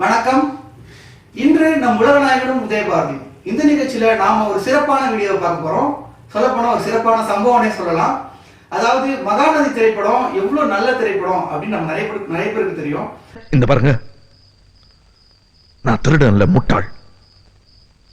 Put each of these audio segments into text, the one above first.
வணக்கம். இன்று நம் உலகநாயகனும் உதயபாரதி. இந்த நிகழ்ச்சியில நாம ஒரு சிறப்பான வீடியோ பார்க்க போறோம். சொல்லப்போனா ஒரு சிறப்பான சம்பவம்னே சொல்லலாம். அதாவது மகாநதி திரைப்படம் எவ்வளவு நல்ல திரைப்படம் அப்படின்னு நம்ம நிறைய பேருக்கு நிறைய பேருக்கு தெரியும். இந்த பாருங்க. நான் திருடன்ல முட்டாள்.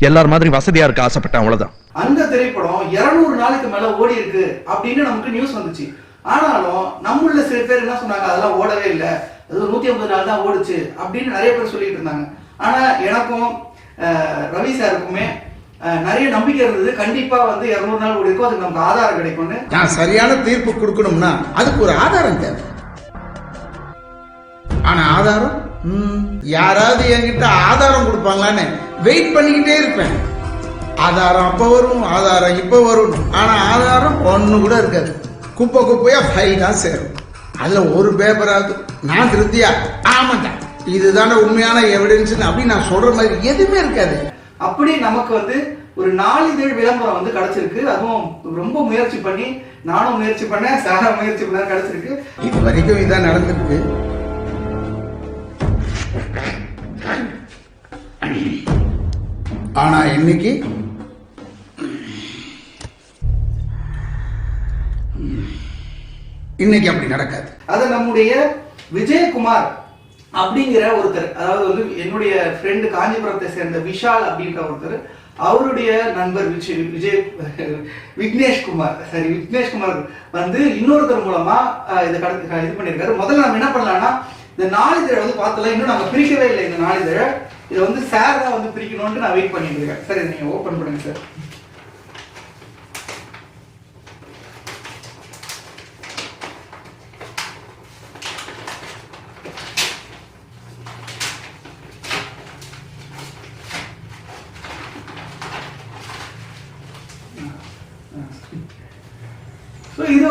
எல்லார் மாதிரி வசதியா இருக்க ஆசைப்பட்டேன் அவ்வளவுதான். அந்த திரைப்படம் 200 நாளுக்கு மேல ஓடி இருக்கு அப்படின்னு நமக்கு நியூஸ் வந்துச்சு. ஆனாலும் நம்மள சில பேர் என்ன சொன்னாங்க அதெல்லாம் ஓடவே இல்லை. அது ஒரு நூத்தி ஐம்பது நாள் தான் ஓடுச்சு அப்படின்னு நிறைய பேர் சொல்லிட்டு இருந்தாங்க. ஆனா எனக்கும் ரவி சாருக்குமே நிறைய நம்பிக்கை இருந்தது. கண்டிப்பா வந்து 200 நாள் ஓடி இருக்கும் அதுக்கு நமக்கு ஆதாரம் கிடைக்கும்னு. நான் சரியான தீர்ப்பு கொடுக்கணும்னா அதுக்கு ஒரு ஆதாரம் தேவை. ஆனா ஆதாரம்? ம், யாராவது என்கிட்ட ஆதாரம் கொடுப்பாங்களான்னு வெயிட் பண்ணிக்கிட்டே இருப்பேன். ஆதாரம் அப்ப வரும் ஆதாரம் இப்ப வரும். ஆனா ஆதாரம் ஒண்ணு கூட இருக்காது. குப்பை குப்பையா ஃபைலா சேரும். அதுல ஒரு பேப்பராது நான் திருப்தியா ஆமாண்டா. இதுதானே உண்மையான எவிடன்ஸ் அப்படின்னு நான் சொல்ற மாதிரி எதுவுமே இருக்காது. அப்படி நமக்கு வந்து ஒரு நாளிதழ் விளம்பரம் வந்து கிடைச்சிருக்கு. அதுவும் ரொம்ப முயற்சி பண்ணி நானும் முயற்சி பண்ணேன் சாரா முயற்சி பண்ண கிடைச்சிருக்கு. இது வரைக்கும் இதான் நடந்திருக்கு. ஆனா இன்னைக்கு இன்னைக்கு அப்படி நடக்காது. அது நம்முடைய விஜயகுமார் அப்படிங்கிற ஒருத்தர் அதாவது வந்து என்னுடைய ஃப்ரெண்டு காஞ்சிபுரத்தை சேர்ந்த விஷால் அப்படின்ற ஒருத்தர் அவருடைய நண்பர் விஜய் விஜய் விக்னேஷ்குமார் சரி விக்னேஷ்குமார் வந்து இன்னொருத்தர் மூலமா அஹ், இதை கடத்து இது பண்ணியிருக்காரு. முதல்ல நம்ம என்ன பண்ணலாம்னா இந்த நாளிதழை வந்து பார்த்தலாம் இன்னும் நம்ம பிரிக்கவே இல்லை இந்த நாளிதழை இதை வந்து சார் தான் வந்து பிரிக்கணும்னு நான் வெயிட் பண்ணிட்டு இருக்கேன். சார் இதை நீங்க ஓப்பன் பண்ணுங்க சார்.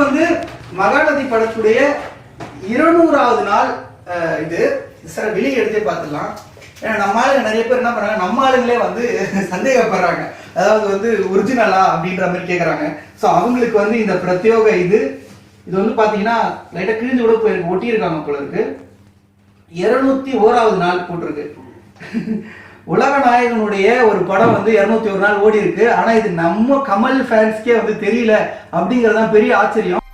வந்து மகாநதி படத்துடைய இருநூறாவது நாள் இது. சார் வெளியே எடுத்தே பார்த்துடலாம். ஏன்னா நம்ம ஆளுங்க நிறைய பேர் என்ன பண்றாங்க நம்ம ஆளுங்களே வந்து சந்தேகப்படுறாங்க. அதாவது வந்து ஒரிஜினலா அப்படின்ற மாதிரி கேட்குறாங்க ஸோ அவங்களுக்கு வந்து இந்த பிரத்யோக இது இது வந்து பார்த்தீங்கன்னா லைட்டாக கிழிஞ்சு கூட போயிருக்கு ஒட்டியிருக்காங்க போல இருக்கு. இருநூத்தி ஓராவது நாள் போட்டிருக்கு. உலக நாயகனுடைய ஒரு படம் வந்து இருநூத்தி ஒரு நாள் ஓடி இருக்கு. ஆனா இது நம்ம கமல் ஃபேன்ஸ்க்கே வந்து தெரியல அப்படிங்கறதுதான் பெரிய ஆச்சரியம்.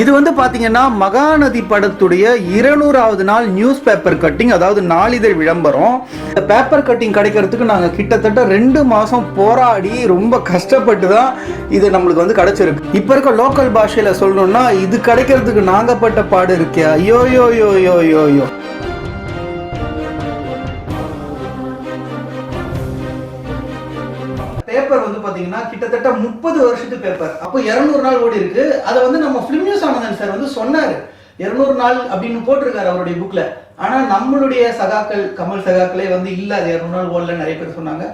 இது வந்து பார்த்தீங்கன்னா மகாநதி படத்துடைய இருநூறாவது நாள் நியூஸ் பேப்பர் கட்டிங் அதாவது நாளிதழ் விளம்பரம். இந்த பேப்பர் கட்டிங் கிடைக்கிறதுக்கு நாங்கள் கிட்டத்தட்ட ரெண்டு மாதம் போராடி ரொம்ப கஷ்டப்பட்டு தான் இது நம்மளுக்கு வந்து கிடைச்சிருக்கு. இப்போ இருக்க லோக்கல் பாஷையில் சொல்லணும்னா இது கிடைக்கிறதுக்கு நாங்கள் பட்ட பாடு இருக்கே. ஐயோ யோ யோ யோ யோ யோ பார்த்தீங்கன்னா கிட்டத்தட்ட முப்பது வருஷத்து பேப்பர். அப்போ இரநூறு நாள் ஓடி இருக்கு. அதை வந்து நம்ம ஃபிலிம் நியூஸ் ஆனந்தன் சார் வந்து சொன்னாரு. இருநூறு நாள் அப்படின்னு போட்டிருக்காரு அவருடைய புக்ல ஆனா நம்மளுடைய சகாக்கள் கமல் சகாக்களே வந்து இல்ல அது இரநூறு நாள் ஓடல நிறைய பேர் சொன்னாங்க.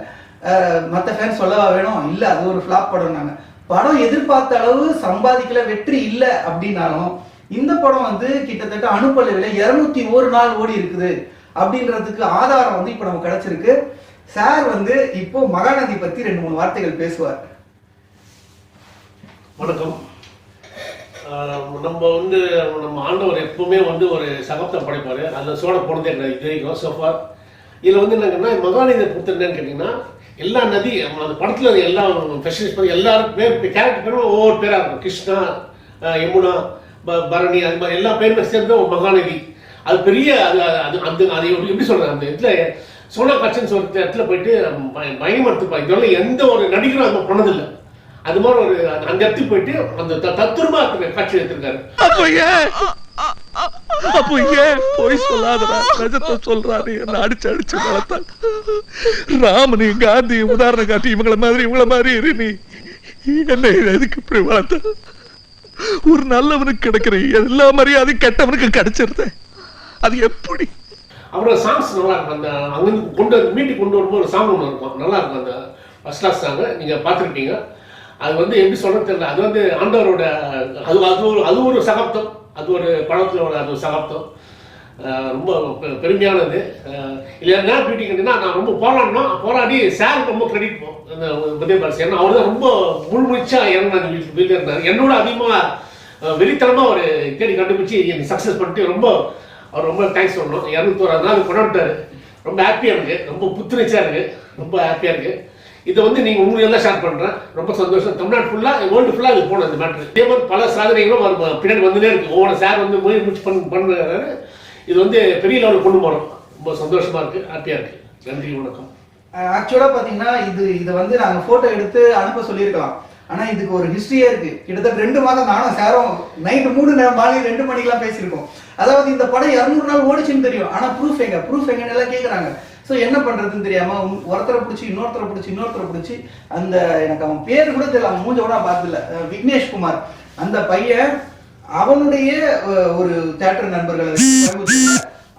மற்ற மத்த சொல்லவா வேணும்? இல்ல அது ஒரு ஃபிளாப் படம்னாங்க படம் எதிர்பார்த்த அளவு சம்பாதிக்கல வெற்றி இல்லை அப்படின்னாலும் இந்த படம் வந்து கிட்டத்தட்ட அனுப்பளவில் இருநூத்தி ஒரு நாள் ஓடி இருக்குது. அப்படின்றதுக்கு ஆதாரம் வந்து இப்போ நமக்கு கிடைச்சிருக்கு. சார் வந்து இப்போ மகாநதி பத்தி ரெண்டு மூணு வார்த்தைகள் பேசுவார். வணக்கம். நம்ம வந்து நம்ம ஆண்டவர் எப்பவுமே வந்து ஒரு சகப்தம் படைப்பாரு. அதில் சோழ பிறந்தே இல்லை இது வரைக்கும் சோஃபார் இதில் வந்து என்னங்கன்னா மகாநதியை பொறுத்த என்னன்னு கேட்டிங்கன்னா எல்லா நதி அந்த படத்தில் எல்லா ஃபெசிலிட்டிஸ் பண்ணி எல்லாரும் பேர் கேரக்டர் பேரும் ஒவ்வொரு பேராக இருக்கும். கிருஷ்ணா யமுனா பரணி அது மாதிரி எல்லா பேருமே சேர்ந்து ஒரு மகாநதி. அது பெரிய அது அது அந்த அது எப்படி எப்படி சொல்றது? அந்த இடத்துல சோனா கட்சன் சொல்ற இடத்துல போயிட்டு பய- இதெல்லாம் எந்த ஒரு நடிகரும் அது பண்ணதில்லை. அது மாதிரி ஒரு அந்த- இடத்துக்கு போயிட்டு அந்த த- தத்துரமா இருக்கிற காட்சி எடுத்திருக்காரு. அப்போ ஏன் போய் சொல்லாதடா. ரஜத்தை சொல்றாரு. என்ன அடிச்சு அடிச்சு வளர்த்தாங்க ராமனி காந்தி உதாரண காட்டி இவங்கள மாதிரி இவங்கள மாதிரி இரு நீ. என்ன எதுக்கு இப்படி வளர்த்த? ஒரு நல்லவனுக்கு கிடைக்கிற எல்லா மரியாதையும் கெட்டவனுக்கு கிடைச்சிருத. அது எப்படி? அப்புறம் சாங்ஸ் நல்லா இருக்கும். அந்த அங்கேருந்து கொண்டு வந்து மீட்டு கொண்டு வரும்போது ஒரு சாங் ஒன்று இருக்கும். நல்லா இருக்கும் அந்த ஃபர்ஸ்ட் கிளாஸ் சாங்கு நீங்கள் பார்த்துருப்பீங்க. அது வந்து எப்படி சொல்கிறது தெரியல. அது வந்து ஆண்டவரோட அது அது ஒரு அது ஒரு சகாப்தம். அது ஒரு படத்தோட அது ஒரு சகாப்தம். ரொம்ப பெ- பெருமையானது. இல்லை இல்லையா என்ன கேட்டிங்கன்னா நான் ரொம்ப போராடினா போராடி சாருக்கு ரொம்ப கிரெடிட் அந்த உதயபாரசி ஏன்னா அவர் தான் ரொம்ப முழுமுழிச்சா இறங்கினார் வீட்டில் வீட்டில் இருந்தார். என்னோட அதிகமாக வெளித்தனமாக ஒரு தேடி கண்டுபிடிச்சி சக்ஸஸ் பண்ணிட்டு ரொம்ப அவர் ரொம்ப தேங்க்ஸ் சொல்லணும். இரநூத்தோராது நாள் கொண்டாடிட்டாரு. ரொம்ப ஹாப்பியாக இருக்கு. ரொம்ப புத்துணர்ச்சியாக இருக்குது ரொம்ப ஹாப்பியாக இருக்குது இதை வந்து நீங்கள் உங்களுக்கு எல்லாம் ஷேர் பண்ணுறேன் ரொம்ப சந்தோஷம். தமிழ்நாடு ஃபுல்லாக வேர்ல்டு ஃபுல்லாக இது போகணும் இந்த மேட்ரு இதே மாதிரி பல சாதனைகளும் அவர் பின்னாடி வந்துனே இருக்குது ஒவ்வொரு சார் வந்து முயற்சி பண்ண பண்ணுறாரு. இது வந்து பெரிய லெவலில் கொண்டு போகிறோம் ரொம்ப சந்தோஷமாக இருக்குது ஹாப்பியாக இருக்குது நன்றி வணக்கம். ஆக்சுவலாக பார்த்தீங்கன்னா இது இதை வந்து நாங்கள் ஃபோட்டோ எடுத்து அனுப்ப சொல்லியிருக்கலாம். ஆனால் இதுக்கு ஒரு ஹிஸ்ட்ரியே இருக்குது கிட்டத்தட்ட ரெண்டு மாதம் நானும் சாரும் நைட்டு மூணு நேரம் மாலை ரெண்டு மணிக்கெல்லாம் பேசியிருக்கோம். அதாவது இந்த படம் இரநூறு நாள் ஓடிச்சுன்னு தெரியும். ஆனா ப்ரூஃப் எங்க? ப்ரூஃப் எங்கன்னு எல்லாம் கேக்குறாங்க. ஸோ என்ன பண்றதுன்னு தெரியாம ஒருத்தரை பிடிச்சி இன்னொருத்தரை பிடிச்சி இன்னொருத்தரை பிடிச்சி அந்த எனக்கு அவன் பேர் கூட தெரியல அவன் மூஞ்ச கூட நான் பார்த்ததில்ல. விக்னேஷ் குமார். அந்த பையன் அவனுடைய ஒரு தேட்டர் நண்பர்கள்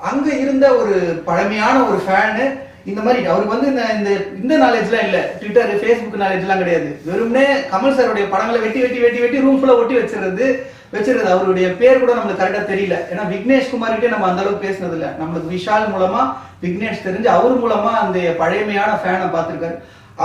அங்க இருந்த ஒரு பழமையான ஒரு ஃபேனு இந்த மாதிரி. அவருக்கு வந்து இந்த இந்த இந்த நாலேஜ்லாம் இல்ல. ட்விட்டர் ஃபேஸ்புக் நாலேஜ்லாம் கிடையாது. வெறும்னே கமல் சாருடைய படங்களை வெட்டி வெட்டி வெட்டி வெட்டி ரூம் ஃபுல்லா ஒட்டி வச்சிருது வச்சிருது அவருடைய பேர் கூட நம்மளுக்கு கரெக்டா தெரியல. ஏன்னா விக்னேஷ் குமார்கிட்டே நம்ம அந்த அளவுக்கு பேசினது இல்ல நம்மளுக்கு விஷால் மூலமா விக்னேஷ் தெரிஞ்சு அவர் மூலமா அந்த பழைமையான ஃபேனை பார்த்திருக்காரு.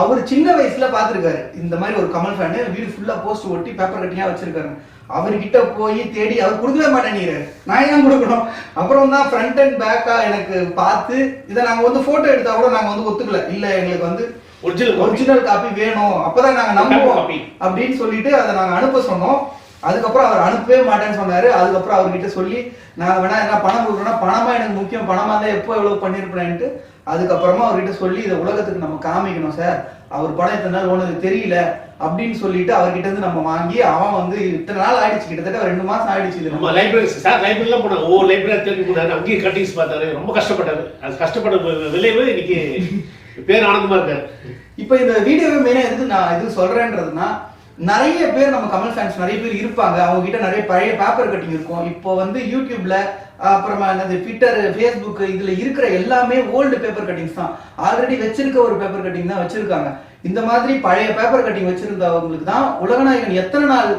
அவர் சின்ன வயசுல பார்த்திருக்காரு. இந்த மாதிரி ஒரு கமல் ஃபேனு வீடு ஃபுல்லா போஸ்ட் ஒட்டி பேப்பர் கட்டியா வச்சிருக்காரு. அவர்கிட்ட போய் தேடி அவர் கொடுக்கவே மாட்டேங்கிறாரு. நான் ஏன் கொடுக்கணும்? அப்புறம் தான் ஃப்ரண்ட் அண்ட் பேக்கா எனக்கு பார்த்து இதை நாங்க வந்து போட்டோ எடுத்தா கூட நாங்க வந்து ஒத்துக்கல. இல்ல எங்களுக்கு வந்து ஒரிஜினல் ஒரிஜினல் காப்பி வேணும். அப்பதான் நாங்க நம்புவோம். அப்படின்னு சொல்லிட்டு அதை நாங்க அனுப்ப சொன்னோம். அதுக்கப்புறம் அவர் அனுப்பவே மாட்டேன்னு சொன்னாரு. அதுக்கப்புறம் அவர்கிட்ட சொல்லி நான் வேணா என்ன பணம் கொடுக்குறேன்னா பணமா எனக்கு முக்கியம். பணமா தான் எப்போ எவ்வளவு பண்ணிருப்பேன்ட்டு. அதுக்கப்புறமா அவர்கிட்ட சொல்லி இதை உலகத்துக்கு நம்ம காமிக்கணும் சார். அவர் படம் இத்தனை நாள் உனக்கு தெரியல. அப்படின்னு சொல்லிட்டு அவர்கிட்ட இருந்து நம்ம வாங்கி அவன் வந்து இத்தனை நாள் ஆயிடுச்சு. கிட்டத்தட்ட ரெண்டு மாசம் ஆயிடுச்சு இது நம்ம லைப்ரரி சார் லைப்ரரிலாம் போனாங்க. ஒவ்வொரு லைப்ரரி தேடி போனாரு. அங்கேயும் கட்டிங்ஸ் பார்த்தாரு. ரொம்ப கஷ்டப்பட்டாரு. அது கஷ்டப்பட்ட விளைவு. இன்னைக்கு பேர் ஆனந்தமா இருக்காரு. இப்போ இந்த வீடியோவை மெயினாக எதுக்கு நான் இது சொல்றேன்றதுன்னா நிறைய பேர் நம்ம கமல் ஃபேன்ஸ் நிறைய பேர் இருப்பாங்க. அவங்க கிட்ட நிறைய பழைய பேப்பர் கட்டிங் இருக்கும். இப்போ வந்து யூடியூப்ல அப்புறமா என்னது ட்விட்டர் ஃபேஸ்புக் இதுல இருக்கிற எல்லாமே ஓல்டு பேப்பர் கட்டிங்ஸ் தான். ஆல்ரெடி வச்சிருக்க ஒரு பேப்பர் கட்டிங் தான் வச்சிருக்காங்க. இந்த மாதிரி பழைய பேப்பர் கட்டிங் வச்சிருந்தவங்களுக்கு தான் உலகநாயகன் எத்தனை நாள்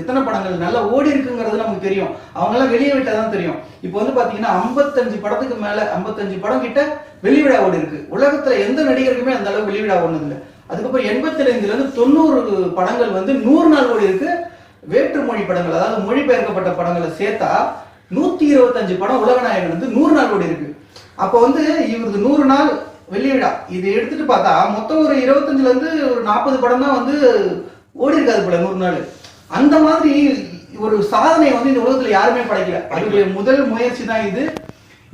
எத்தனை படங்கள் நல்லா ஓடி இருக்குங்கிறது நமக்கு தெரியும். அவங்க எல்லாம் வெளியே விட்டால் தான் தெரியும். இப்போ வந்து பாத்தீங்கன்னா 55 படத்துக்கு மேல 55 படம் கிட்ட வெளிவிடா ஓடி இருக்கு உலகத்துல எந்த நடிகருக்குமே அந்த அளவுக்கு வெளிவிடா ஓடுனது இல்லை அதுக்கப்புறம் எண்பத்தி தொண்ணூறு படங்கள் வந்து நூறு நாள் ஓடி இருக்கு. வேற்று மொழி படங்கள் அதாவது மொழிபெயர்க்கப்பட்ட படங்களை சேர்த்தா நூத்தி இருபத்தஞ்சு படம் உலகநாயகன் வந்து நூறு நாள் ஓடி இருக்கு. அப்போ வந்து இவருக்கு நூறு நாள் வெள்ளி விழா இது எடுத்துட்டு பார்த்தா மொத்தம் ஒரு இருபத்தஞ்சுல இருந்து ஒரு நாற்பது படம் தான் வந்து ஓடி இருக்காது போல நூறு நாள். அந்த மாதிரி ஒரு சாதனை வந்து இந்த உலகத்துல யாருமே படைக்கல. அவருடைய முதல் முயற்சி தான் இது.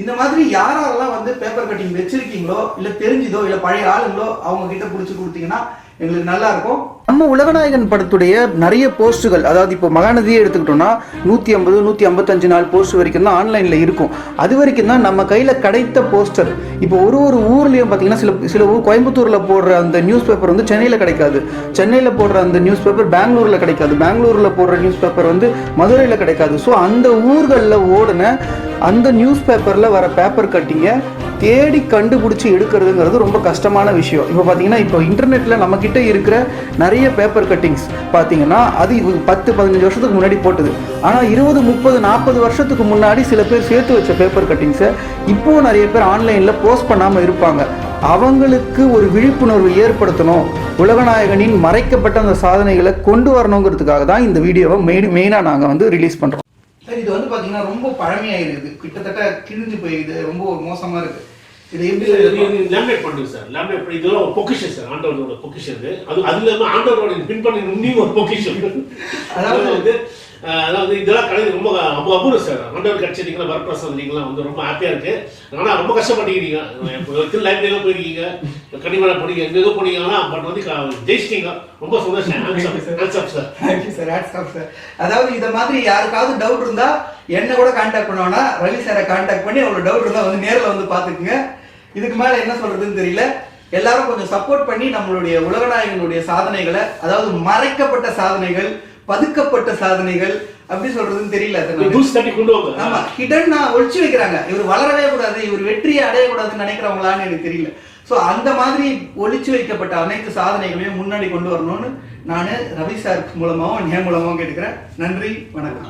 இந்த மாதிரி யாரெல்லாம் வந்து பேப்பர் கட்டிங் வச்சிருக்கீங்களோ இல்ல தெரிஞ்சுதோ இல்ல பழைய ஆளுங்களோ அவங்க கிட்ட புடிச்சு கொடுத்தீங்கன்னா எங்களுக்கு நல்லா இருக்கும். நம்ம உலகநாயகன் படத்துடைய நிறைய போஸ்ட்டுகள் அதாவது இப்போ மகாநதியே எடுத்துக்கிட்டோம்னா நூற்றி ஐம்பது நூற்றி ஐம்பத்தஞ்சு நாள் போஸ்ட் வரைக்கும் தான் ஆன்லைனில் இருக்கும். அது வரைக்கும் தான் நம்ம கையில் கிடைத்த போஸ்டர். இப்போ ஒரு ஒரு ஊர்லேயும் பார்த்தீங்கன்னா சில சில ஊர் கோயம்புத்தூரில் போடுற அந்த நியூஸ் பேப்பர் வந்து சென்னையில் கிடைக்காது. சென்னையில் போடுற அந்த நியூஸ் பேப்பர் பெங்களூரில் கிடைக்காது. பெங்களூரில் போடுற நியூஸ் பேப்பர் வந்து மதுரையில் கிடைக்காது. ஸோ அந்த ஊர்களில் ஓடின அந்த நியூஸ் பேப்பரில் வர பேப்பர் கட்டிங்க தேடி கண்டுபிடிச்சி எடுக்கிறதுங்கிறது ரொம்ப கஷ்டமான விஷயம். இப்போ பார்த்தீங்கன்னா இப்போ இன்டர்நெட்டில் நம்மக்கிட்ட இருக்கிற நிறைய பேப்பர் கட்டிங்ஸ் பார்த்தீங்கன்னா அது பத்து பதினஞ்சு வருஷத்துக்கு முன்னாடி போட்டது. ஆனால் இருபது முப்பது நாற்பது வருஷத்துக்கு முன்னாடி சில பேர் சேர்த்து வச்ச பேப்பர் கட்டிங்ஸை இப்போவும் நிறைய பேர் ஆன்லைனில் போஸ்ட் பண்ணாமல் இருப்பாங்க. அவங்களுக்கு ஒரு விழிப்புணர்வு ஏற்படுத்தணும். உலகநாயகனின் மறைக்கப்பட்ட அந்த சாதனைகளை கொண்டு வரணுங்கிறதுக்காக தான் இந்த வீடியோவை மெயின் மெயினாக நாங்கள் வந்து ரிலீஸ் பண்ணுறோம் சார் இது வந்து பார்த்தீங்கன்னா ரொம்ப பழமையாயிருக்குது கிட்டத்தட்ட கிழிஞ்சு போயிடுது ரொம்ப ஒரு மோசமாக இருக்கு. இது எப்படி லேமினேட் பண்ணுங்க சார். லேமினேட் பண்ணி இதெல்லாம் ஒரு பொக்கிஷன் சார். ஆண்டவரோட பொக்கிஷன் இது. அது அது இல்லாம ஆண்டவரோட பின் பண்ணி நுண்ணியும் ஒரு பொக்கிஷன். அதாவது வந்து அதாவது இதெல்லாம் கிடையாது ரொம்ப அபு அபூர்வம் சார். ஆண்டவர் கிடைச்சிருக்கீங்களா வரப்பிரசாதம் நீங்களாம் வந்து ரொம்ப ஹாப்பியா இருக்கு. ஆனா ரொம்ப கஷ்டப்பட்டுக்கிறீங்க. இப்போ லைப்ரரியில போயிருக்கீங்க. கனிமலை போனீங்க எங்க போனீங்க. ஆனா பட் வந்து ஜெயிச்சிட்டீங்க. ரொம்ப சந்தோஷம். சார் ஹேட்ஸ் ஆஃப் சார் அதாவது இத மாதிரி யாருக்காவது டவுட் இருந்தா என்ன கூட காண்டாக்ட் பண்ணுவானா? ரவி சாரை காண்டாக்ட் பண்ணி அவங்களோட டவுட் இருந்தா வந்து நேர்ல வந்து பாத்துக்குங்க இதுக்கு மேல என்ன சொல்றதுன்னு தெரியல. எல்லாரும் கொஞ்சம் சப்போர்ட் பண்ணி நம்மளுடைய உலகநாயகனுடைய சாதனைகளை அதாவது மறைக்கப்பட்ட சாதனைகள் பதுக்கப்பட்ட சாதனைகள் அப்படி சொல்றதுன்னு தெரியல ஆமா ஹிடன் ஒழிச்சு வைக்கிறாங்க. இவர் வளரவே கூடாது இவர் வெற்றியை அடையக்கூடாதுன்னு நினைக்கிறவங்களான்னு எனக்கு தெரியல. ஸோ அந்த மாதிரி ஒழிச்சு வைக்கப்பட்ட அனைத்து சாதனைகளையும் முன்னாடி கொண்டு வரணும்னு நான் ரவி சார் மூலமாகவும் என் மூலமாகவும் கேட்டுக்கிறேன். நன்றி வணக்கம்.